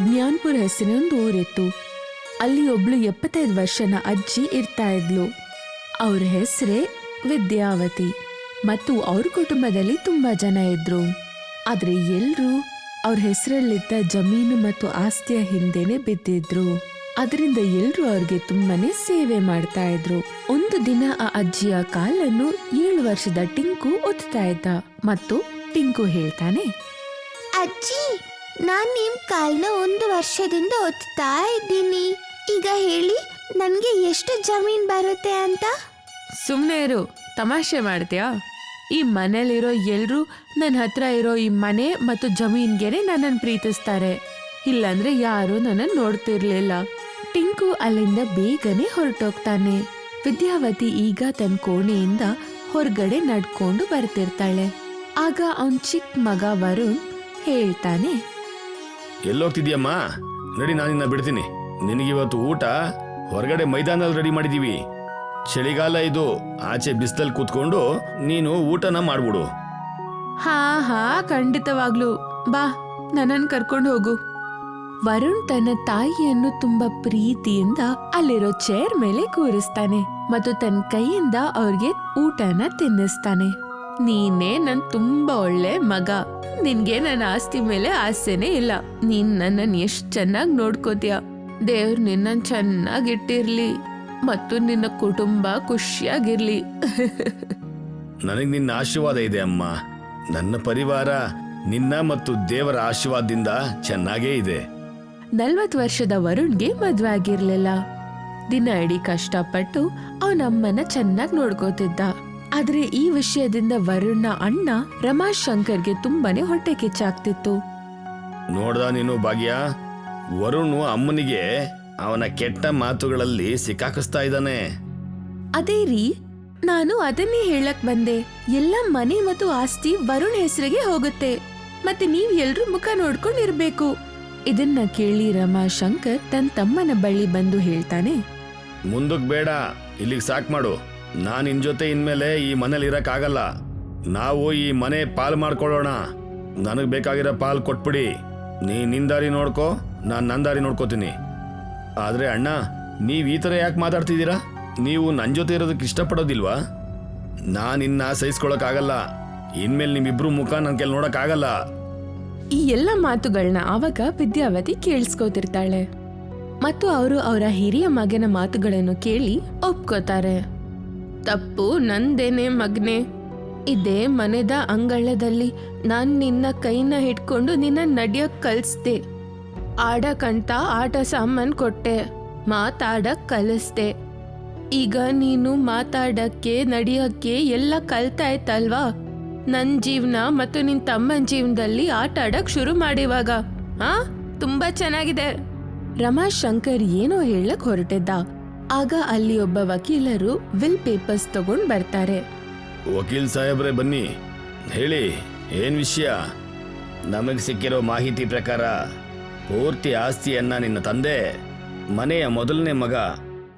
ಜ್ಞಾನ್ಪುರ್ ಹೆಸರಿನೊಂದು ಊರಿತ್ತು. ಅಲ್ಲಿ ಒಬ್ಳು ಎಪ್ಪತ್ತೈದು ವರ್ಷನ ಅಜ್ಜಿ ಇರ್ತಾ ಇದ್ಲು. ಅವ್ರ ಹೆಸರೇ ವಿದ್ಯಾವತಿ. ಮತ್ತು ಅವ್ರ ಕುಟುಂಬದಲ್ಲಿ ತುಂಬಾ ಜನ ಇದ್ರು. ಆದ್ರೆ ಎಲ್ಲರೂ ಅವ್ರ ಹೆಸರಲ್ಲಿದ್ದ ಜಮೀನು ಮತ್ತು ಆಸ್ತಿಯ ಹಿಂದೆನೆ ಬಿದ್ದಿದ್ರು. ಅದರಿಂದ ಎಲ್ಲರೂ ಅವ್ರಿಗೆ ತುಂಬಾನೇ ಸೇವೆ ಮಾಡ್ತಾ ಇದ್ರು. ಒಂದು ದಿನ ಆ ಅಜ್ಜಿಯ ಕಾಲನ್ನು ಏಳು ವರ್ಷದ ಟಿಂಕು ಒತ್ತಾ ಇದ್ದ. ಮತ್ತು ಟಿಂಕು ಹೇಳ್ತಾನೆ, ಅಜ್ಜಿ ನಾನ್ ನಿಮ್ ಕಾಲ್ನ ಒಂದು ವರ್ಷದಿಂದ ಒತ್ತಾ ಇದ್ದೀನಿ. ಈಗ ಹೇಳಿ, ನನ್ಗೆ ಎಷ್ಟು ಜಮೀನ್ ಬರುತ್ತೆ ಅಂತ? ಸುಮ್ಮನೆ ಇರು, ತಮಾಷೆ ಮಾಡ್ತೀಯಾ? ಈ ಮನೇಲಿರೋ ಎಲ್ಲರೂ ನನ್ನ ಹತ್ರ ಇರೋ ಈ ಮನೆ ಮತ್ತು ಜಮೀನ್ಗೆನೆ ನನ್ನನ್ನು ಪ್ರೀತಿಸ್ತಾರೆ. ಇಲ್ಲಾಂದ್ರೆ ಯಾರು ನನ್ನನ್ನು ನೋಡ್ತಿರ್ಲಿಲ್ಲ. ಟಿಂಕು ಅಲ್ಲಿಂದ ಬೇಗನೆ ಹೊರಟೋಗ್ತಾನೆ. ವಿದ್ಯಾವತಿ ಈಗ ತನ್ನ ಕೋಣೆಯಿಂದ ಹೊರಗಡೆ ನಡ್ಕೊಂಡು ಬರ್ತಿರ್ತಾಳೆ. ಆಗ ಅವನ್ ಚಿಕ್ಕ ಮಗ ವರುಣ್ ಹೇಳ್ತಾನೆ ಎಲ್ಲೋಗ್ತಿದ್ಯಮ್ಮ? ನಡಿ, ನಾನು ನಿನ್ನ ಬಿಡ್ತೀನಿ. ನಿನಗಿವತ್ತು ಊಟ ಹೊರಗಡೆ ಮೈದಾನದಲ್ಲಿ ರೆಡಿ ಮಾಡಿದೀವಿ. ಚಳಿಗಾಲ ಇದು. ಆಚೆ ಬಿಸಿಲಲ್ಲಿ ಕೂತ್ಕೊಂಡು ನೀನು ಊಟನ ಮಾಡ್ಬಿಡು. ಹಾ ಹಾ, ಖಂಡಿತವಾಗ್ಲು. ಬಾ, ನನ್ನನ್ನು ಕರ್ಕೊಂಡು ಹೋಗು. ವರುಣ್ ತನ್ನ ತಾಯಿಯನ್ನು ತುಂಬಾ ಪ್ರೀತಿಯಿಂದ ಅಲ್ಲಿರೋ ಚೇರ್ ಮೇಲೆ ಕೂರಿಸ್ತಾನೆ ಮತ್ತು ತನ್ನ ಕೈಯಿಂದ ಅವ್ರಿಗೆ ಊಟನ ತಿನ್ನಿಸ್ತಾನೆ. ನೀನೇ ನನ್ ತುಂಬಾ ಒಳ್ಳೆ ಮಗ. ನಿನ್ಗೆ ನನ್ನ ಆಸ್ತಿ ಮೇಲೆ ಆಸೆನೇ ಇಲ್ಲ. ನೀನ್ ನನ್ನನ್ನು ಎಷ್ಟು ಚೆನ್ನಾಗಿ ನೋಡ್ಕೋತೀಯ? ದೇವ್ರು ನಿನ್ನನ್ನು ಚೆನ್ನಾಗಿಟ್ಟಿರ್ಲಿ ಮತ್ತು ನಿನ್ನ ಕುಟುಂಬ ಖುಷಿಯಾಗಿರ್ಲಿ. ನನಗೆ ನಿನ್ನ ಆಶೀರ್ವಾದ ಇದೆ ಅಮ್ಮ. ನನ್ನ ಪರಿವಾರ ನಿನ್ನ ಮತ್ತು ದೇವರ ಆಶೀರ್ವಾದದಿಂದ ಚೆನ್ನಾಗೇ ಇದೆ. ನಲ್ವತ್ತು ವರ್ಷದ ವರುಣ್ಗೆ ಮದ್ವೆ ಆಗಿರ್ಲಿಲ್ಲ. ದಿನ ಇಡೀ ಕಷ್ಟಪಟ್ಟು ಅವನಮ್ಮನ ಚೆನ್ನಾಗಿ ನೋಡ್ಕೋತಿದ್ದ. ಆದ್ರೆ ಈ ವಿಷಯದಿಂದ ವರುಣ್ನ ಅಣ್ಣ ರಮಾಶಂಕರ್ಗೆ ತುಂಬಾನೇ ಹೊಟ್ಟೆ ಕಿಚ್ಚಾಗ್ತಿತ್ತು. ನೋಡ್ದ ನೀನು ಭಾಗ್ಯ? ವರುಣ್ ಅಮ್ಮನಿಗೆ ಅವನ ಕೆಟ್ಟ ಮಾತುಗಳಲ್ಲಿ ಸಿಕ್ಕಾಕಿಸ್ತಾ ಇದ್ದಾನೆ. ಅದೇ ರೀ ನಾನು ಅದನ್ನೇ ಹೇಳಕ್ ಬಂದೆ. ಎಲ್ಲ ಮನೆ ಮತ್ತು ಆಸ್ತಿ ವರುಣ್ ಹೆಸರಿಗೆ ಹೋಗುತ್ತೆ. ಮತ್ತೆ ನೀವ್ ಎಲ್ರೂ ಮುಖ ನೋಡ್ಕೊಂಡಿರ್ಬೇಕು. ಇದನ್ನ ಕೇಳಿ ರಮಾಶಂಕರ್ ತನ್ನ ತಮ್ಮನ ಬಳಿ ಬಂದು ಹೇಳ್ತಾನೆ ಮುಂದಕ್ ಬೇಡ ಇಲ್ಲಿಗೆ ಸಾಕ್ ಮಾಡು. ನಾನು ನಿನ್ನ ಜೊತೆ ಇನ್ಮೇಲೆ ಈ ಮನೇಲಿ ಇರೋಕ್ಕಾಗಲ್ಲ. ನಾವು ಈ ಮನೆ ಪಾಲ್ ಮಾಡ್ಕೊಳ್ಳೋಣ. ನನಗೆ ಬೇಕಾಗಿರೋ ಪಾಲ್ ಕೊಟ್ಬಿಡಿ. ನೀ ನಿನ್ ದಾರಿ ನೋಡ್ಕೋ, ನಾನು ನನ್ನ ದಾರಿ ನೋಡ್ಕೋತೀನಿ. ಆದ್ರೆ ಅಣ್ಣ, ನೀವು ಈ ಥರ ಯಾಕೆ ಮಾತಾಡ್ತಿದ್ದೀರಾ? ನೀವು ನನ್ನ ಜೊತೆ ಇರೋದಕ್ಕೆ ಇಷ್ಟಪಡೋದಿಲ್ವಾ? ನಾನು ಇನ್ನ ಸಹಿಸ್ಕೊಳಕ್ಕಾಗಲ್ಲ. ಇನ್ಮೇಲೆ ನಿಮ್ಮಿಬ್ರು ಮುಖ ನನ್ನ ಕೆಲ್ ನೋಡೋಕ್ಕಾಗಲ್ಲ. ಈ ಎಲ್ಲ ಮಾತುಗಳನ್ನ ಆವಾಗ ವಿದ್ಯಾವತಿ ಕೇಳಿಸ್ಕೋತಿರ್ತಾಳೆ. ಮತ್ತು ಅವರು ಅವರ ಹಿರಿಯ ಮಗನ ಮಾತುಗಳನ್ನು ಕೇಳಿ ಒಪ್ಕೋತಾರೆ. ತಪ್ಪು ನಂದೇನೆ ಮಗ್ನೆ. ಇದೇ ಮನೆದ ಅಂಗಳದಲ್ಲಿ ನಾನು ನಿನ್ನ ಕೈನ ಹಿಡ್ಕೊಂಡು ನಿನ್ನ ನಡಿಯಕ್ ಕಲಿಸ್ದೆ. ಆಡಕ್ಕಂತ ಆಟ ಸಾಮಾನು ಕೊಟ್ಟೆ. ಮಾತಾಡಕ್ ಕಲಿಸ್ದೆ. ಈಗ ನೀನು ಮಾತಾಡಕ್ಕೆ, ನಡಿಯಕ್ಕೆ ಎಲ್ಲ ಕಲ್ತಾಯ್ತಲ್ವಾ? ನನ್ನ ಜೀವನ ಮತ್ತು ನಿನ್ನ ತಮ್ಮನ ಜೀವನದಲ್ಲಿ ಆಟ ಆಡಕ್ ಶುರು ಮಾಡಿವಾಗ, ಆ? ತುಂಬಾ ಚೆನ್ನಾಗಿದೆ. ರಮಾಶಂಕರ್ ಏನೋ ಹೇಳಕ್ ಹೊರಟಿದ್ದ. ಆಗ ಅಲ್ಲಿ ಒಬ್ಬ ವಕೀಲರು ವಿಲ್ ಪೇಪರ್ಸ್ ತಗೊಂಡ್ ಬರ್ತಾರೆ. ವಕೀಲ್ ಸಾಹೇಬ್ರೆ, ಬನ್ನಿ. ಹೇಳಿ, ಏನ್ ವಿಷಯ? ನಮಗೆ ಸಿಕ್ಕಿರೋ ಮಾಹಿತಿ ಪ್ರಕಾರ ಪೂರ್ತಿ ಆಸ್ತಿಯನ್ನ ನಿನ್ನ ತಂದೆ, ಮನೆಯ ಮೊದಲನೇ ಮಗ,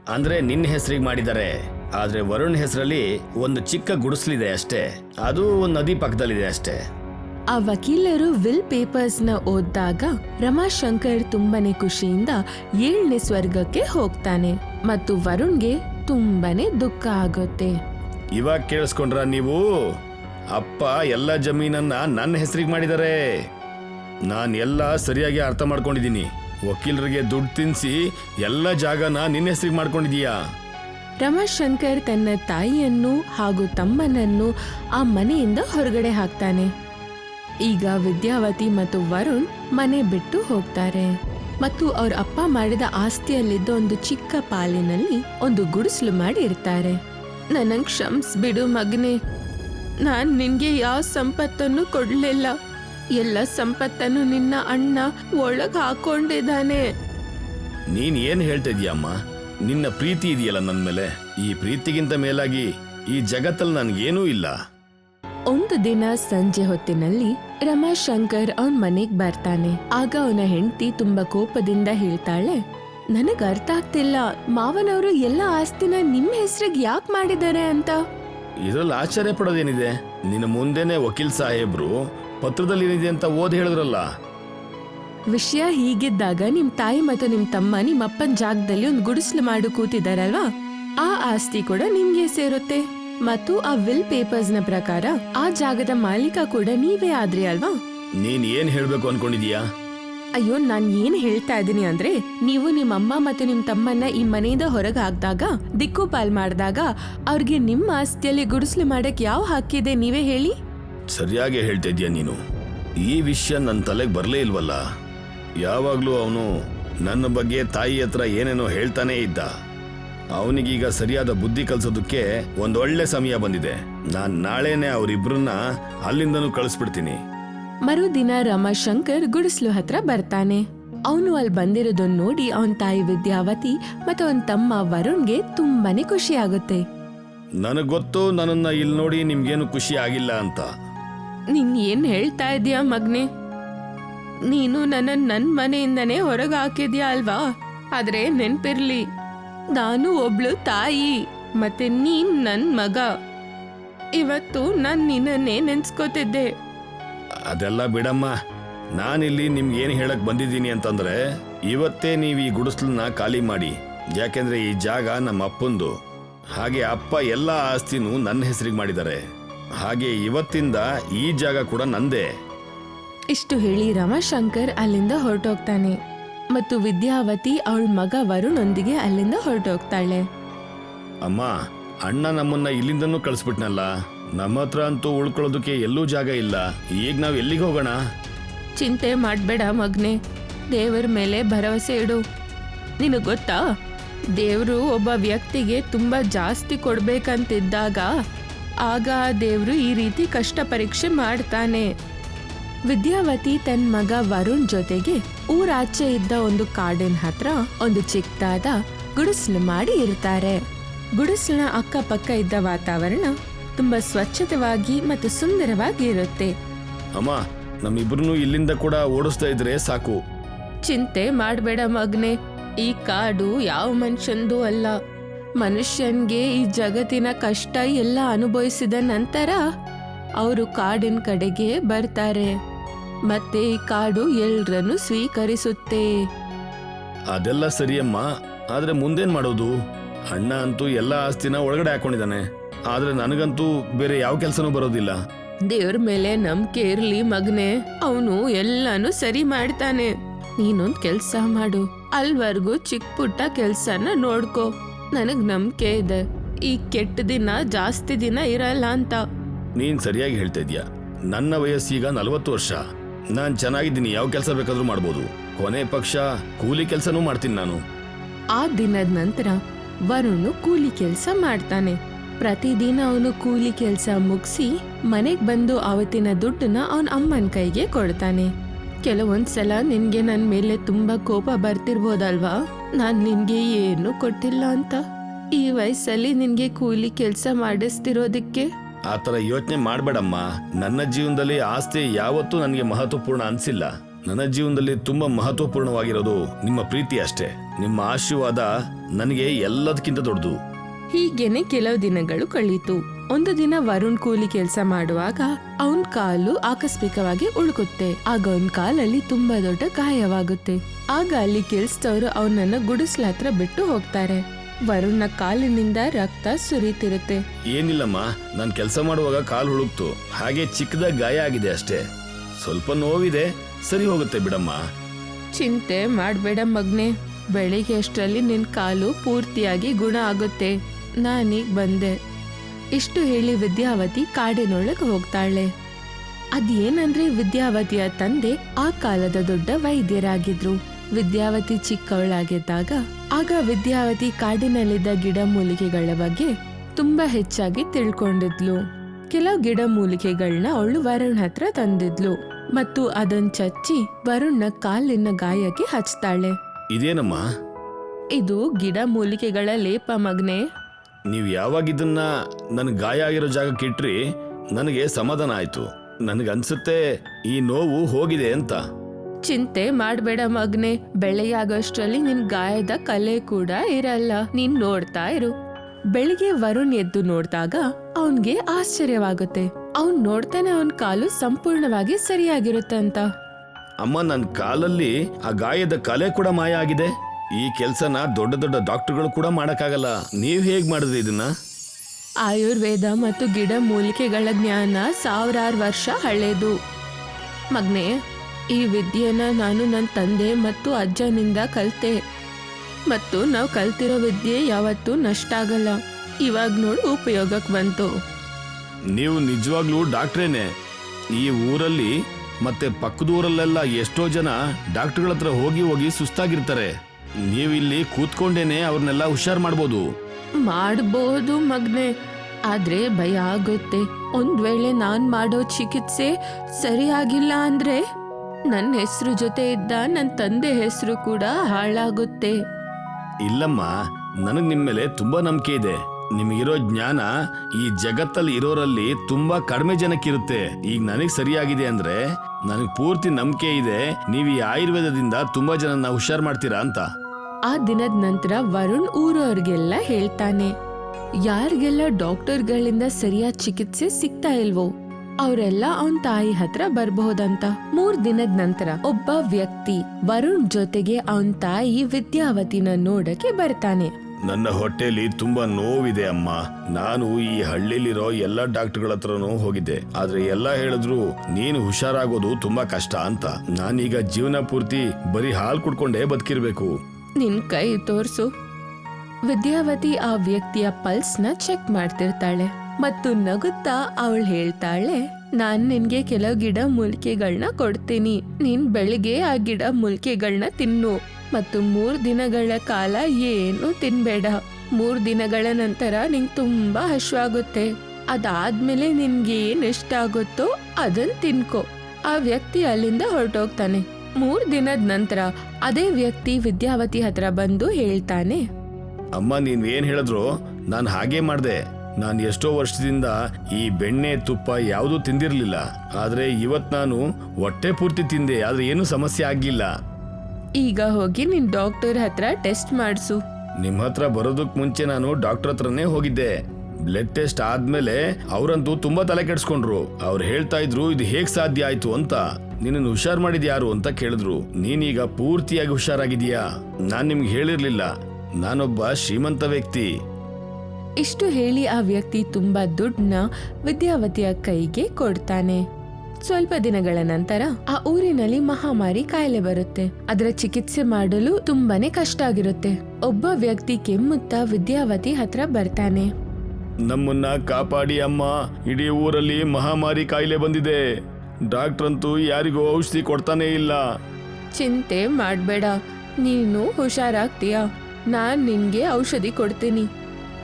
ಅಂದ್ರೆ ನಿನ್ನ ಹೆಸರಿಗೆ ಮಾಡಿದ್ದಾರೆ. ಆದ್ರೆ ವರುಣ್ ಹೆಸರಲ್ಲಿ ಒಂದು ಚಿಕ್ಕ ಗುಡಿಸ್ಲಿದೆ ಅಷ್ಟೇ. ಅದು ಒಂದು ನದಿ ಪಕ್ಕದಲ್ಲಿದೆ ಅಷ್ಟೇ. ಆ ವಕೀಲರು ವಿಲ್ ಪೇಪರ್ಸ್ನ ಓದಿದಾಗ ರಮಾಶಂಕರ್ ತುಂಬಾನೇ ಖುಷಿಯಿಂದ ಏಳನೇ ಸ್ವರ್ಗಕ್ಕೆ ಹೋಗ್ತಾನೆ ಮತ್ತು ವರುಣ್ಗೆ ತುಂಬಾನೇ ದುಃಖ ಆಗುತ್ತೆ. ಇವಾಗ ಕೇಳಿಸ್ಕೊಂಡ್ರ ನೀವು? ಅಪ್ಪ ಎಲ್ಲ ಜಮೀನನ್ನ ನನ್ನ ಹೆಸರಿಗೆ ಮಾಡಿದರೆ. ನಾನು ಎಲ್ಲ ಸರಿಯಾಗಿ ಅರ್ಥ ಮಾಡ್ಕೊಂಡಿದ್ದೀನಿ. ವಕೀಲರಿಗೆ ದುಡ್ಡು ತಿನ್ಸಿ ಎಲ್ಲ ಜಾಗನ ನಿನ್ನ ಹೆಸರಿಗೆ ಮಾಡ್ಕೊಂಡಿದೀಯಾ? ರಮಾಶಂಕರ್ ತನ್ನ ತಾಯಿಯನ್ನು ಹಾಗೂ ತಮ್ಮನನ್ನು ಆ ಮನೆಯಿಂದ ಹೊರಗಡೆ ಹಾಕ್ತಾನೆ. ಈಗ ವಿದ್ಯಾವತಿ ಮತ್ತು ವರುಣ್ ಮನೆ ಬಿಟ್ಟು ಹೋಗ್ತಾರೆ. ಮತ್ತು ಅವ್ರ ಅಪ್ಪ ಮಾಡಿದ ಆಸ್ತಿಯಲ್ಲಿದ್ದ ಒಂದು ಚಿಕ್ಕ ಪಾಲಿನಲ್ಲಿ ಒಂದು ಗುಡಿಸಲು ಮಾಡಿ ಇರ್ತಾರೆ ಕ್ಷಮಿಸಿ ಬಿಡು ಮಗನೇ. ನಾನ್ ನಿನ್ಗೆ ಯಾವ ಸಂಪತ್ತನ್ನು ಕೊಡ್ಲಿಲ್ಲ. ಎಲ್ಲ ಸಂಪತ್ತನ್ನು ನಿನ್ನ ಅಣ್ಣ ಒಳಗ್ ಹಾಕೊಂಡಿದ್ದಾನೆ. ನೀನ್ ಏನ್ ಹೇಳ್ತಿದ್ಯಮ್ಮ ನಿನ್ನ ಪ್ರೀತಿ ಇದೆಯಲ್ಲ ನನ್ನ ಮೇಲೆ? ಈ ಪ್ರೀತಿಗಿಂತ ಮೇಲಾಗಿ ಈ ಜಗತ್ತಲ್ಲಿ ನನ್ಗೇನೂ ಇಲ್ಲ. ಒಂದು ದಿನ ಸಂಜೆ ಹೊತ್ತಿನಲ್ಲಿ ರಮಾಶಂಕರ್ ಅವನ್ ಮನೆಗ್ ಬರ್ತಾನೆ. ಆಗ ಅವನ ಹೆಂಡತಿ ತುಂಬಾ ಕೋಪದಿಂದ ಹೇಳ್ತಾಳೆ ನನಗ್ ಅರ್ಥ ಆಗ್ತಿಲ್ಲ. ಮಾವನವರು ಎಲ್ಲ ಆಸ್ತಿನ ನಿಮ್ ಹೆಸರಿಗೆ ಯಾಕೆ ಮಾಡಿದ್ದಾರೆ ಅಂತ? ಇದ್ರಲ್ಲಿ ಆಶ್ಚರ್ಯ ಪಡೋದೇನಿದೆ? ನಿನ್ನ ಮುಂದೆನೆ ವಕೀಲ್ ಸಾಹೇಬ್ರು ಪತ್ರದಲ್ಲಿ ಏನಿದೆ ಅಂತ ಓದಿ ಹೇಳಿದ್ರಲ್ಲ. ವಿಷಯ ಹೀಗಿದ್ದಾಗ ನಿಮ್ ತಾಯಿ ಮತ್ತು ನಿಮ್ ತಮ್ಮ ನಿಮ್ ಅಪ್ಪನ ಜಾಗದಲ್ಲಿ ಒಂದು ಗುಡಿಸಲು ಮಾಡು ಕೂತಿದಾರಲ್ವಾ? ಆ ಆಸ್ತಿ ಕೂಡ ನಿಮ್ಗೆ ಸೇರುತ್ತೆ. ಮತ್ತು ಆ ವಿಲ್ ಪೇಪರ್ಸ್ನ ಪ್ರಕಾರ ಆ ಜಾಗದ ಮಾಲೀಕ ಕೂಡ ನೀವೇ ಆದ್ರಿ ಅಲ್ವಾ? ನೀನ್ ಏನ್ ಹೇಳ್ಬೇಕು ಅನ್ಕೊಂಡಿದೀಯಾ? ಅಯ್ಯೋ ನಾನ್ ಏನ್ ಹೇಳ್ತಾ ಇದ್ದೀನಿ ಅಂದ್ರೆ ನೀವು ನಿಮ್ ಅಮ್ಮ ಮತ್ತು ನಿಮ್ ತಮ್ಮನ್ನ ಈ ಮನೆಯಿಂದ ಹೊರಗೆ ಹಾಕ್ದಾಗ ದಿಕ್ಕು ಪಾಲ್ ಮಾಡಿದಾಗ ಅವ್ರಿಗೆ ನಿಮ್ಮ ಆಸ್ತಿಯಲ್ಲಿ ಗುಡಿಸ್ಲು ಮಾಡಕ್ ಯಾವ ಹಕ್ಕಿದೆ ನೀವೇ ಹೇಳಿ? ಸರಿಯಾಗಿ ಹೇಳ್ತಾ ಇದೀಯ ನೀನು? ಈ ವಿಷಯ ನನ್ನ ತಲೆಗೆ ಬರಲೇ ಇಲ್ವಲ್ಲ? ಯಾವಾಗ್ಲೂ ಅವನು ನನ್ನ ಬಗ್ಗೆ ತಾಯಿ ಹತ್ರ ಏನೇನೋ ಹೇಳ್ತಾನೇ ಇದ್ದ. ಅವನಿಗೀಗ ಸರಿಯಾದ ಬುದ್ಧಿ ಕಲ್ಸೋದಕ್ಕೆ ಒಂದೊಳ್ಳೆ ಸಮಯ ಬಂದಿದೆ. ನಾನ್ ನಾಳೆನೆ ಅವರಿಬ್ರನ್ನ ಅಲ್ಲಿಂದನೂ ಕಳಿಸ್ಬಿಡ್ತೀನಿ. ಮರುದಿನ ರಮಾಶಂಕರ್ ಗುಡಿಸ್ಲು ಹತ್ರ ಬರ್ತಾನೆ. ಅವನು ಅಲ್ಲಿ ಬಂದಿರೋದನ್ನ ನೋಡಿ ಅವನ್ ತಾಯಿ ವಿದ್ಯಾವತಿ ಮತ್ತು ಅವನ ತಮ್ಮ ವರುಣ್ಗೆ ತುಂಬಾನೇ ಖುಷಿ ಆಗುತ್ತೆ. ನನಗ್ ಗೊತ್ತು ನನ್ನನ್ನ ಇಲ್ಲಿ ನೋಡಿ ನಿಮ್ಗೇನು ಖುಷಿ ಆಗಿಲ್ಲ ಅಂತ. ನೀನ್ ಏನ್ ಹೇಳ್ತಾ ಇದೀಯಾ ಮಗ್ನೆ? ನೀನು ನನ್ನ ನನ್ ಮನೆಯಿಂದನೇ ಹೊರಗೆ ಹಾಕಿದ್ಯಾ ಅಲ್ವಾ? ಆದ್ರೆ ನೆನ್ಪಿರ್ಲಿ. ನಾನು ಒಬ್ಳು ತಾಯಿ ಮತ್ತೆ ನೀನ್ ನನ್ ಮಗ. ಇವತ್ತು ನಾನ್ ನಿನ್ನನ್ನೇ ನೆನ್ಸ್ಕೋತಿದ್ದೆ. ಅದೆಲ್ಲ ಬಿಡಮ್ಮ ನಾನಿಲ್ಲಿ ನಿಮ್ಗೆ ಏನು ಹೇಳಕ್ ಬಂದಿದ್ದೀನಿ ಅಂತಂದ್ರೆ ಇವತ್ತೇ ನೀವು ಈ ಗುಡಿಸ್ಲನ್ನ ಖಾಲಿ ಮಾಡಿ ಯಾಕೆಂದ್ರೆ ಈ ಜಾಗ ನಮ್ಮ ಅಪ್ಪಂದು. ಹಾಗೆ ಅಪ್ಪ ಎಲ್ಲ ಆಸ್ತಿನೂ ನನ್ನ ಹೆಸರಿಗೆ ಮಾಡಿದ್ದಾರೆ. ಹಾಗೆ ಇವತ್ತಿಂದ ಈ ಜಾಗ ಕೂಡ ನಂದೇ. ಇಷ್ಟು ಹೇಳಿ ರಮಾಶಂಕರ್ ಅಲ್ಲಿಂದ ಹೊರಟೋಗ್ತಾನೆ. ಮತ್ತು ವಿದ್ಯಾವತಿ ಅವಳ ಮಗ ವರುಣೊಂದಿಗೆ ಅಲ್ಲಿಂದ ಹೊರಟೋಗ್ತಾಳೆ. ಅಮ್ಮ ಅಣ್ಣ ನಮ್ಮನ್ನ ಇಲ್ಲಿಂದನೂ ಕಳಿಸ್ಬಿಟ್ನಲ್ಲ. ನಮ್ಮ ಹತ್ರ ಅಂತೂ ಉಳ್ಕೊಳ್ಳೋದಕ್ಕೆ ಎಲ್ಲೂ ಜಾಗ ಇಲ್ಲ. ಈಗ ನಾವು ಎಲ್ಲಿಗೆ ಹೋಗೋಣ? ಚಿಂತೆ ಮಾಡಬೇಡ ಮಗ್ನೆ. ದೇವರ ಮೇಲೆ ಭರವಸೆ ಇಡು. ನಿನಗೆ ಗೊತ್ತಾ? ದೇವರು ಒಬ್ಬ ವ್ಯಕ್ತಿಗೆ ತುಂಬ ಜಾಸ್ತಿ ಕೊಡ್ಬೇಕಂತಿದ್ದಾಗ ಆಗ ಆ ದೇವರು ಈ ರೀತಿ ಕಷ್ಟ ಪರೀಕ್ಷೆ ಮಾಡ್ತಾನೆ. ವಿದ್ಯಾವತಿ ತನ್ನ ಮಗ ವರುಣ್ ಜೊತೆಗೆ ಊರಾಚೆ ಇದ್ದ ಒಂದು ಕಾಡಿನ ಹತ್ರ ಒಂದು ಚಿಕ್ಕದಾದ ಗುಡಿಸ್ಲು ಮಾಡಿ ಇರ್ತಾರೆ. ಗುಡಿಸ್ಲಿನ ಅಕ್ಕಪಕ್ಕ ಇದ್ದ ವಾತಾವರಣ ತುಂಬಾ ಸ್ವಚ್ಛತವಾಗಿ ಮತ್ತು ಸುಂದರವಾಗಿ ಇರುತ್ತೆ. ಅಮ್ಮ ನಮ್ಮಿಬ್ರು ಇಲ್ಲಿಂದ ಕೂಡ ಓಡಿಸ್ತಾ ಇದ್ರೆ ಸಾಕು. ಚಿಂತೆ ಮಾಡಬೇಡ ಮಗ್ನೆ ಈ ಕಾಡು ಯಾವ ಮನುಷ್ಯಂದು ಅಲ್ಲ. ಮನುಷ್ಯನ್ಗೆ ಈ ಜಗತ್ತಿನ ಕಷ್ಟ ಎಲ್ಲ ಅನುಭವಿಸಿದ ನಂತರ ಅವರು ಕಾಡಿನ ಕಡೆಗೆ ಬರ್ತಾರೆ. ಮತ್ತೆ ಈ ಕಾಡು ಎಲ್ರನ್ನು ಸ್ವೀಕರಿಸುತ್ತೆ. ಅದೆಲ್ಲ ಸರಿಯಮ್ಮ. ಆದ್ರೆ ಮುಂದೇನ್ ಮಾಡೋದು? ಅಣ್ಣ ಅಂತೂ ಎಲ್ಲ ಆಸ್ತಿನ ಒಳಗಡೆ ಹಾಕೊಂಡಿದ್ದಾನೆ. ಆದ್ರೆ ನನಗಂತೂ ಬೇರೆ ಯಾವ ಕೆಲಸನೂ ಬರೋದಿಲ್ಲ. ದೇವ್ರ ಮೇಲೆ ನಂಬಿಕೆ ಇರ್ಲಿ ಮಗನೆ. ಅವನು ಎಲ್ಲಾನು ಸರಿ ಮಾಡ್ತಾನೆ. ನೀನೊಂದ್ ಕೆಲ್ಸ ಮಾಡು. ಅಲ್ವರ್ಗು ಚಿಕ್ಕ ಪುಟ್ಟ ಕೆಲ್ಸನ ನೋಡ್ಕೋ. ನನಗ್ ನಂಬಿಕೆ ಇದೆ. ಈ ಕೆಟ್ಟ ದಿನ ಜಾಸ್ತಿ ದಿನ ಇರಲ್ಲ ಅಂತ. ನೀನ್ ಸರಿಯಾಗಿ ಹೇಳ್ತಾ ಇದೀಯ? ನನ್ನ ವಯಸ್ಸೀಗ ನಲವತ್ತು ವರ್ಷ. ನಾನ್ ಚೆನ್ನಾಗಿದ್ದೀನಿ. ಯಾವ ಕೆಲಸ ಬೇಕಾದ್ರೂ ಮಾಡ್ಬೋದು. ಕೊನೆ ಪಕ್ಷ ಕೂಲಿ ಕೆಲಸನೂ ಮಾಡ್ತೀನಿ ನಾನು. ಆ ದಿನದ ನಂತರ ವರುಣ್ ಕೂಲಿ ಕೆಲಸ ಮಾಡ್ತಾನೆ. ಪ್ರತಿದಿನ ಅವನು ಕೂಲಿ ಕೆಲಸ ಮುಗಿಸಿ ಮನೆಗೆ ಬಂದು ಅವತ್ತಿನ ದುಡ್ಡನ್ನ ಅವನ ಅಮ್ಮನ ಕೈಗೆ ಕೊಡ್ತಾನೆ. ಕೆಲವೊಂದ್ಸಲ ನಿನ್ಗೆ ನನ್ನ ಮೇಲೆ ತುಂಬಾ ಕೋಪ ಬರ್ತಿರ್ಬೋದಲ್ವಾ? ನಾನ್ ನಿನ್ಗೆ ಏನು ಕೊಟ್ಟಿಲ್ಲ ಅಂತ. ಈ ವಯಸ್ಸಲ್ಲಿ ನಿನ್ಗೆ ಕೂಲಿ ಕೆಲಸ ಮಾಡಿಸ್ತಿರೋದಕ್ಕೆ ಆ ಥರ ಯೋಚನೆ ಮಾಡಬೇಡಮ್ಮ. ನನ್ನ ಜೀವನದಲ್ಲಿ ಆಸ್ತಿ ಯಾವತ್ತೂ ನನಗೆ ಮಹತ್ವಪೂರ್ಣ ಅನ್ಸಿಲ್ಲ. ನನ್ನ ಜೀವನದಲ್ಲಿ ತುಂಬಾ ಮಹತ್ವಪೂರ್ಣವಾಗಿರೋದು ನಿಮ್ಮ ಪ್ರೀತಿ ಅಷ್ಟೇ. ನಿಮ್ಮ ಆಶೀರ್ವಾದ ನನಗೆ ಎಲ್ಲದಕ್ಕಿಂತ ದೊಡ್ಡದು. ಹೀಗೇನೆ ಕೆಲವು ದಿನಗಳು ಕಳೀತು. ಒಂದು ದಿನ ವರುಣ್ ಕೂಲಿ ಕೆಲಸ ಮಾಡುವಾಗ ಅವನ್ ಕಾಲು ಆಕಸ್ಮಿಕವಾಗಿ ಉಳುಕುತ್ತೆ. ಆಗ ಅವನ್ ಕಾಲಲ್ಲಿ ತುಂಬಾ ದೊಡ್ಡ ಗಾಯವಾಗುತ್ತೆ. ಆಗ ಅಲ್ಲಿ ಕೆಲ್ಸದವರು ಅವನನ್ನ ಗುಡಿಸ್ಲ ಹತ್ರ ಬಿಟ್ಟು ಹೋಗ್ತಾರೆ. ವರುಣ್ನ ಕಾಲಿನಿಂದ ರಕ್ತ ಸುರಿತಿರುತ್ತೆ. ಏನಿಲ್ಲಮ್ಮ ನಾನು ಕೆಲಸ ಮಾಡುವಾಗ ಕಾಲು ಹುಳುಕ್ತು. ಹಾಗೆ ಚಿಕ್ಕದಾಗಿ ಗಾಯ ಆಗಿದೆ ಅಷ್ಟೇ. ಸ್ವಲ್ಪ ನೋವಿದೆ ಸರಿ ಹೋಗುತ್ತೆ ಬಿಡಮ್ಮ. ಚಿಂತೆ ಮಾಡಬೇಡ ಮಗ್ನೆ. ಬೆಳಿಗ್ಗೆ ಅಷ್ಟರಲ್ಲಿ ನಿನ್ ಕಾಲು ಪೂರ್ತಿಯಾಗಿ ಗುಣ ಆಗುತ್ತೆ. ನಾನೀಗ ಬಂದೆ. ಇಷ್ಟು ಹೇಳಿ ವಿದ್ಯಾವತಿ ಕಾಡಿನೊಳಗೆ ಹೋಗ್ತಾಳೆ. ಅದೇನಂದ್ರೆ ವಿದ್ಯಾವತಿಯ ತಂದೆ ಆ ಕಾಲದ ದೊಡ್ಡ ವೈದ್ಯರಾಗಿದ್ರು. ವಿದ್ಯಾವತಿ ಚಿಕ್ಕವಳಾಗಿದ್ದಾಗ ಆಗ ವಿದ್ಯಾವತಿ ಕಾಡಿನಲ್ಲಿದ್ದ ಗಿಡಮೂಲಿಕೆಗಳ ಬಗ್ಗೆ ತುಂಬಾ ಹೆಚ್ಚಾಗಿ ತಿಳ್ಕೊಂಡಿದ್ಲು. ಕೆಲವು ಗಿಡಮೂಲಿಕೆಗಳನ್ನ ಅವಳು ವರುಣ್ ಹತ್ರ ತಂದಿದ್ಲು ಮತ್ತು ಅದನ್ ಚಚ್ಚಿ ವರುಣ್ನ ಕಾಲಿನ ಗಾಯಕ್ಕೆ ಹಚ್ತಾಳೆ. ಇದೇನಮ್ಮ? ಇದು ಗಿಡಮೂಲಿಕೆಗಳ ಲೇಪ ಮಗ್ನೆ. ನೀವು ಯಾವಾಗ ಇದನ್ನ ನನ್ ಗಾಯ ಆಗಿರೋ ಜಾಗಕ್ಕೆ ಇಟ್ರಿ ನನಗೆ ಸಮಾಧಾನ ಆಯ್ತು. ನನಗನ್ಸುತ್ತೆ ಈ ನೋವು ಹೋಗಿದೆ ಅಂತ. ಚಿಂತೆ ಮಾಡ್ಬೇಡ ಮಗ್ನೆ. ಬೆಳೆಯಾಗೋಷ್ಟ್ರಲ್ಲಿ ನಿನ್ ಗಾಯದ ಕಲೆ ಕೂಡ ಇರಲ್ಲ. ನೀನ್ ನೋಡ್ತಾ ಇರು. ಬೆಳಿಗ್ಗೆ ವರುಣ್ ಎದ್ದು ನೋಡ್ದಾಗ ಅವನ್ಗೆ ಆಶ್ಚರ್ಯವಾಗುತ್ತೆ. ಅವನ್ ನೋಡ್ತಾನೆ ಅವನ್ ಕಾಲು ಸಂಪೂರ್ಣವಾಗಿ ಸರಿಯಾಗಿರುತ್ತೆ ಅಂತ. ಅಮ್ಮ ನನ್ನ ಕಾಲಲ್ಲಿ ಆ ಗಾಯದ ಕಲೆ ಕೂಡ ಮಾಯ ಆಗಿದೆ. ಈ ಕೆಲ್ಸನ ದೊಡ್ಡ ದೊಡ್ಡ ಡಾಕ್ಟರ್ಗಳು ಕೂಡ ಮಾಡಕ್ಕಾಗಲ್ಲ. ನೀವ್ ಹೇಗ್ ಮಾಡಿದ್ರಿ ಇದನ್ನ? ಆಯುರ್ವೇದ ಮತ್ತು ಗಿಡ ಮೂಲಿಕೆಗಳ ಜ್ಞಾನ ಸಾವಿರಾರು ವರ್ಷ ಹಳೇದು. ಮಗ್ನೆ ಈ ವಿದ್ಯೆನ ನಾನು ನನ್ನ ತಂದೆ ಮತ್ತು ಅಜ್ಜನಿಂದ ಕಲಿತೆ. ಮತ್ತು ನಾವು ಕಲ್ತಿರೋ ವಿದ್ಯೆ ಯಾವತ್ತೂ ನಷ್ಟ ಆಗಲ್ಲ ಇವಾಗ ನೋಡು ಉಪಯೋಗಕ್ಕೆ ಬಂತು. ನೀವು ನಿಜವಾಗ್ಲೂ ಡಾಕ್ಟ್ರೇನೆ? ಈ ಊರಲ್ಲಿ ಮತ್ತೆ ಪಕ್ಕದೂರಲ್ಲೆಲ್ಲ ಎಷ್ಟೋ ಜನ ಡಾಕ್ಟರ್ಗಳ ಹತ್ರ ಹೋಗಿ ಹೋಗಿ ಸುಸ್ತಾಗಿರ್ತಾರೆ. ನೀವು ಇಲ್ಲಿ ಕೂತ್ಕೊಂಡೇನೆ ಅವ್ರನ್ನೆಲ್ಲ ಹುಷಾರ್ ಮಾಡ್ಬೋದು. ಮಾಡಬಹುದು ಮಗ್ನೆ. ಆದ್ರೆ ಭಯ ಆಗುತ್ತೆ. ಒಂದ್ ವೇಳೆ ನಾನ್ ಮಾಡೋ ಚಿಕಿತ್ಸೆ ಸರಿಯಾಗಿಲ್ಲ ಅಂದ್ರೆ? ನನ್ನ ಹೆಸರು ಜೊತೆ ಇದ್ದ ನನ್ನ ತಂದೆ ಹೆಸರು ಕೂಡ ಹಾಳಾಗುತ್ತೆ. ಇಲ್ಲಮ್ಮ ನನಗ್ ನಿಮ್ ಮೇಲೆ ತುಂಬಾ ನಂಬಿಕೆ ಇದೆ. ನಿಮಗಿರೋ ಜ್ಞಾನ ಈ ಜಗತ್ತಲ್ಲಿ ಇರೋರಲ್ಲಿ ತುಂಬಾ ಕಡಿಮೆ ಜನಕ್ಕಿರುತ್ತೆ. ಈಗ ನನಗ್ ಸರಿಯಾಗಿದೆ ಅಂದ್ರೆ ನನಗ್ ಪೂರ್ತಿ ನಂಬಿಕೆ ಇದೆ. ನೀವು ಈ ಆಯುರ್ವೇದದಿಂದ ತುಂಬಾ ಜನನ ಹುಷಾರ್ ಮಾಡ್ತೀರಾ ಅಂತ. ಆ ದಿನದ ನಂತರ ವರುಣ್ ಊರವ್ರಿಗೆಲ್ಲ ಹೇಳ್ತಾನೆ. ಯಾರಿಗೆಲ್ಲ ಡಾಕ್ಟರ್ಗಳಿಂದ ಸರಿಯಾದ ಚಿಕಿತ್ಸೆ ಸಿಗ್ತಾ ಇಲ್ವೋ ಅವರೆಲ್ಲ ಅವನ್ ತಾಯಿ ಹತ್ರ ಬರ್ಬಹುದಂತ ಮೂರ್ ದಿನದ ನಂತರ ಒಬ್ಬ ವ್ಯಕ್ತಿ ವರುಣ್ ಜೊತೆಗೆ ಅವನ್ ತಾಯಿ ವಿದ್ಯಾವತಿನ ನೋಡಕ್ಕೆ ಬರ್ತಾನೆ. ನನ್ನ ಹೊಟ್ಟೆಲಿ ತುಂಬಾ ನೋವಿದೆ ಅಮ್ಮ. ನಾನು ಈ ಹಳ್ಳಿಲಿರೋ ಎಲ್ಲ ಡಾಕ್ಟರ್ಗಳ ಹತ್ರನೂ ಹೋಗಿದ್ದೆ. ಆದ್ರೆ ಎಲ್ಲ ಹೇಳಿದ್ರು ನೀನು ಹುಷಾರಾಗೋದು ತುಂಬಾ ಕಷ್ಟ ಅಂತ. ನಾನೀಗ ಜೀವನ ಪೂರ್ತಿ ಬರೀ ಹಾಲು ಕುಡ್ಕೊಂಡೇ ಬದುಕಿರ್ಬೇಕು. ನಿನ್ ಕೈ ತೋರ್ಸು. ವಿದ್ಯಾವತಿ ಆ ವ್ಯಕ್ತಿಯ ಪಲ್ಸ್ನ ಚೆಕ್ ಮಾಡ್ತಿರ್ತಾಳೆ. ಮತ್ತು ನಗುತ್ತಾ ಅವಳು ಹೇಳ್ತಾಳೆ, ನಾನು ನಿನಗೆ ಕೆಲವು ಗಿಡ ಮೂಲಿಕೆಗಳನ್ನ ಕೊಡ್ತೀನಿ. ನೀನ್ ಬೆಳಿಗ್ಗೆ ಆ ಗಿಡ ಮೂಲಿಕೆಗಳನ್ನ ತಿನ್ನು. ಮತ್ತು ಮೂರು ದಿನಗಳ ಕಾಲ ಏನು ತಿನ್ಬೇಡ. ಮೂರ್ ದಿನಗಳ ನಂತರ ನಿಂಗೆ ತುಂಬಾ ಹಶ್ವಾಗುತ್ತೆ. ಅದಾದ್ಮೇಲೆ ನಿನ್ಗೆ ಏನ್ ಇಷ್ಟ ಆಗುತ್ತೋ ಅದನ್ ತಿನ್ಕೋ. ಆ ವ್ಯಕ್ತಿ ಅಲ್ಲಿಂದ ಹೊರಟೋಗ್ತಾನೆ. ಮೂರ್ ದಿನದ ನಂತರ ಅದೇ ವ್ಯಕ್ತಿ ವಿದ್ಯಾವತಿ ಹತ್ರ ಬಂದು ಹೇಳ್ತಾನೆ, ಅಮ್ಮ, ನೀನ್ ಏನ್ ಹೇಳಿದ್ರು? ನಾನು ಹಾಗೆ ಮಾಡ್ದೆ. ನಾನು ಎಷ್ಟೋ ವರ್ಷದಿಂದ ಈ ಬೆಣ್ಣೆ ತುಪ್ಪ ಯಾವುದೂ ತಿಂದಿರಲಿಲ್ಲ. ಆದರೆ ಇವತ್ ನಾನು ಹೊಟ್ಟೆ ಪೂರ್ತಿ ತಿಂದೆ ಆದ್ರೆ ಏನು ಸಮಸ್ಯೆ ಆಗಿಲ್ಲ ಈಗ ಹೋಗಿ ನಿನ್ ಡಾಕ್ಟರ್ ಹತ್ರ ಟೆಸ್ಟ್ ಮಾಡಿಸು. ನಿಮ್ ಹತ್ರ ಬರೋದಕ್ ಮುಂಚೆ ನಾನು ಡಾಕ್ಟರ್ ಹತ್ರನೇ ಹೋಗಿದ್ದೆ. ಬ್ಲಡ್ ಟೆಸ್ಟ್ ಆದ್ಮೇಲೆ ಅವರಂತೂ ತುಂಬಾ ತಲೆ ಕೆಡಿಸ್ಕೊಂಡ್ರು. ಅವ್ರು ಹೇಳ್ತಾ ಇದ್ರು ಇದು ಹೇಗ್ ಸಾಧ್ಯ ಆಯ್ತು ಅಂತ. ನಿನ್ನ ಹುಷಾರ್ ಮಾಡಿದ್ ಯಾರು ಅಂತ ಕೇಳಿದ್ರು. ನೀನೀಗ ಪೂರ್ತಿಯಾಗಿ ಹುಷಾರಾಗಿದೀಯಾ ನಾನ್ ನಿಮ್ಗೆ ಹೇಳಿರ್ಲಿಲ್ಲ. ನಾನೊಬ್ಬ ಶ್ರೀಮಂತ ವ್ಯಕ್ತಿ. ಇಷ್ಟು ಹೇಳಿ ಆ ವ್ಯಕ್ತಿ ತುಂಬ ದುಡ್ಡನ್ನ ವಿದ್ಯಾವತಿಯ ಕೈಗೆ ಕೊಡ್ತಾನೆ. ಸ್ವಲ್ಪ ದಿನಗಳ ನಂತರ ಆ ಊರಿನಲ್ಲಿ ಮಹಾಮಾರಿ ಕಾಯಿಲೆ ಬರುತ್ತೆ. ಅದರ ಚಿಕಿತ್ಸೆ ಮಾಡಲು ತುಂಬಾನೇ ಕಷ್ಟ ಆಗಿರುತ್ತೆ. ಒಬ್ಬ ವ್ಯಕ್ತಿ ಕೆಮ್ಮುತ್ತಾ ವಿದ್ಯಾವತಿ ಹತ್ರ ಬರ್ತಾನೆ. ನಮ್ಮನ್ನ ಕಾಪಾಡಿ ಅಮ್ಮ. ಇಡೀ ಊರಲ್ಲಿ ಮಹಾಮಾರಿ ಕಾಯಿಲೆ ಬಂದಿದೆ. ಡಾಕ್ಟರ್ ಅಂತೂ ಯಾರಿಗೂ ಔಷಧಿ ಕೊಡ್ತಾನೆ ಇಲ್ಲ. ಚಿಂತೆ ಮಾಡಬೇಡ. ನೀನು ಹುಷಾರಾಗ್ತೀಯ. ನಾನ್ ನಿನ್ಗೆ ಔಷಧಿ ಕೊಡ್ತೀನಿ.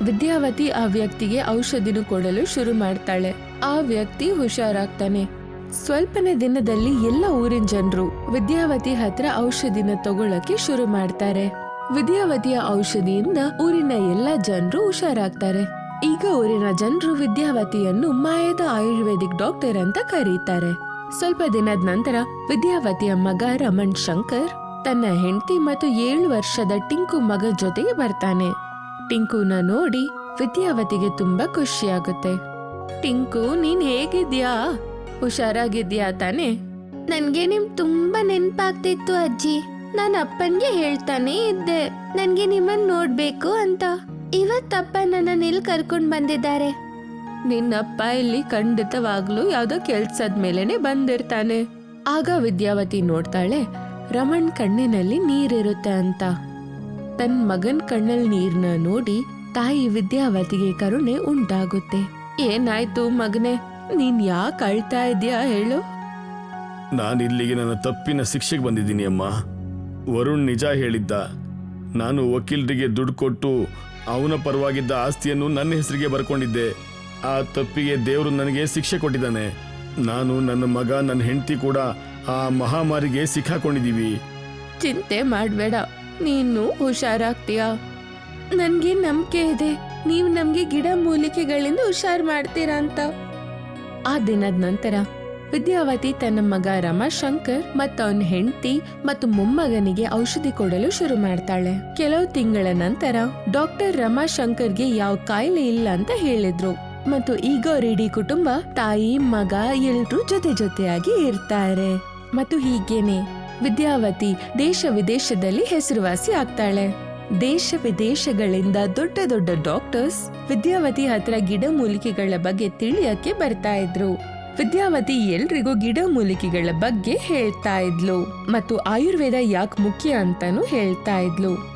ವಿದ್ಯಾವತಿ ಆ ವ್ಯಕ್ತಿಗೆ ಔಷಧಿನ ಕೊಡಲು ಶುರು ಮಾಡ್ತಾಳೆ. ಆ ವ್ಯಕ್ತಿ ಹುಷಾರಾಗ್ತಾನೆ. ಸ್ವಲ್ಪನೇ ದಿನದಲ್ಲಿ ಎಲ್ಲ ಊರಿನ ಜನರು ವಿದ್ಯಾವತಿ ಹತ್ರ ಔಷಧಿನ ತಗೊಳಕ್ಕೆ ಶುರು ಮಾಡ್ತಾರೆ. ವಿದ್ಯಾವತಿಯ ಔಷಧಿಯಿಂದ ಊರಿನ ಎಲ್ಲ ಜನರು ಹುಷಾರಾಗ್ತಾರೆ. ಈಗ ಊರಿನ ಜನರು ವಿದ್ಯಾವತಿಯನ್ನು ಮಾಯದ ಆಯುರ್ವೇದಿಕ್ ಡಾಕ್ಟರ್ ಅಂತ ಕರೀತಾರೆ. ಸ್ವಲ್ಪ ದಿನದ ನಂತರ ವಿದ್ಯಾವತಿಯ ಮಗ ರಮಣ್ ಶಂಕರ್ ತನ್ನ ಹೆಂಡತಿ ಮತ್ತು ಏಳು ವರ್ಷದ ಟಿಂಕು ಮಗ ಜೊತೆಗೆ ಬರ್ತಾನೆ. ಟಿಂಕುನ ನೋಡಿ ವಿದ್ಯಾವತಿಗೆ ತುಂಬಾ ಖುಷಿಯಾಗುತ್ತೆ. ಟಿಂಕು ನೀನ್ ಹೇಗಿದ್ಯಾ? ಹುಷಾರಾಗಿದ್ಯಾ ತಾನೇ? ನನ್ಗೆ ನಿಮ್ ತುಂಬಾ ನೆನ್ಪಾಗ್ತಿತ್ತು ಅಜ್ಜಿ. ನಾನು ಅಪ್ಪನ್ಗೆ ಹೇಳ್ತಾನೆ ಇದ್ದೆ. ನನ್ಗೆ ನಿಮ್ಮನ್ ನೋಡ್ಬೇಕು ಅಂತ. ಇವತ್ತಪ್ಪ ನನ್ನ ಇಲ್ಲಿ ಕರ್ಕೊಂಡ್ ಬಂದಿದ್ದಾರೆ. ನಿನ್ನಪ್ಪ ಇಲ್ಲಿ ಖಂಡಿತವಾಗ್ಲೂ ಯಾವ್ದೋ ಕೆಲ್ಸದ ಮೇಲೆನೆ ಬಂದಿರ್ತಾನೆ. ಆಗ ವಿದ್ಯಾವತಿ ನೋಡ್ತಾಳೆ ರಮಣ್ ಕಣ್ಣಿನಲ್ಲಿ ನೀರಿರುತ್ತೆ ಅಂತ. ತನ್ ಮಗನ್ ಕಣ್ಣಲ್ಲಿ ನೀರ್ನ ನೋಡಿ ತಾಯಿ ವಿದ್ಯಾವತಿಗೆ ಕರುಣೆ ಉಂಟಾಗುತ್ತೆ. ಏನಾಯ್ತು ಮಗನೆ ನೀನ್ ಯಾಕೆ ಅಳ್ತಾ ಇದ್ಯಾ ಹೇಳು? ನಾನು ಇಲ್ಲಿಗೆ ನನ್ನ ತಪ್ಪಿನ ಶಿಕ್ಷೆಗೆ ಬಂದಿದ್ದೀನಿ ಅಮ್ಮ. ವರುಣ್ ನಿಜ ಹೇಳಿದ್ದ. ನಾನು ವಕೀಲರಿಗೆ ದುಡ್ಡು ಕೊಟ್ಟು ಅವನ ಪರವಾಗಿದ್ದ ಆಸ್ತಿಯನ್ನು ನನ್ನ ಹೆಸರಿಗೆ ಬರ್ಕೊಂಡಿದ್ದೆ. ಆ ತಪ್ಪಿಗೆ ದೇವರು ನನಗೆ ಶಿಕ್ಷೆ ಕೊಟ್ಟಿದ್ದಾನೆ. ನಾನು ನನ್ನ ಮಗ ನನ್ನ ಹೆಂಡತಿ ಕೂಡ ಆ ಮಹಾಮಾರಿಗೆ ಸಿಕ್ಕಾಕೊಂಡಿದ್ದೀವಿ. ಚಿಂತೆ ಮಾಡ್ಬೇಡ. ನೀನು ಹುಷಾರಾಗ್ತೀಯ? ನನ್ಗೆ ನಂಬಿಕೆ ಇದೆ. ನೀವು ನಮ್ಗೆ ಗಿಡ ಮೂಲಿಕೆಗಳಿಂದ ಹುಷಾರ್ ಮಾಡ್ತೀರಾ ಅಂತ. ಆ ದಿನದ ನಂತರ ವಿದ್ಯಾವತಿ ತನ್ನ ಮಗ ರಮಾಶಂಕರ್ ಮತ್ತು ಅವನ ಹೆಂಡತಿ ಮತ್ತು ಮೊಮ್ಮಗನಿಗೆ ಔಷಧಿ ಕೊಡಲು ಶುರು ಮಾಡ್ತಾಳೆ. ಕೆಲವು ತಿಂಗಳ ನಂತರ ಡಾಕ್ಟರ್ ರಮಾಶಂಕರ್ಗೆ ಯಾವ ಕಾಯಿಲೆ ಇಲ್ಲ ಅಂತ ಹೇಳಿದ್ರು. ಮತ್ತು ಈಗ ಇಡೀ ಕುಟುಂಬ ತಾಯಿ, ಮಗ ಎಲ್ಲರೂ ಜೊತೆ ಜೊತೆಯಾಗಿ ಇರ್ತಾರೆ. ಮತ್ತು ಹೀಗೇನೆ. ವಿದ್ಯಾವತಿ ದೇಶ ವಿದೇಶದಲ್ಲಿ ಹೆಸರುವಾಸಿ ಆಗ್ತಾಳೆ. ದೇಶ ವಿದೇಶಗಳಿಂದ ದೊಡ್ಡ ದೊಡ್ಡ ಡಾಕ್ಟರ್ಸ್ ವಿದ್ಯಾವತಿ ಹತ್ರ ಗಿಡಮೂಲಿಕೆಗಳ ಬಗ್ಗೆ ತಿಳಿಯಕ್ಕೆ ಬರ್ತಾ ಇದ್ರು. ವಿದ್ಯಾವತಿ ಎಲ್ರಿಗೂ ಗಿಡಮೂಲಿಕೆಗಳ ಬಗ್ಗೆ ಹೇಳ್ತಾ ಇದ್ಲು ಮತ್ತು ಆಯುರ್ವೇದ ಯಾಕೆ ಮುಖ್ಯ ಅಂತಾನು ಹೇಳ್ತಾ ಇದ್ಲು.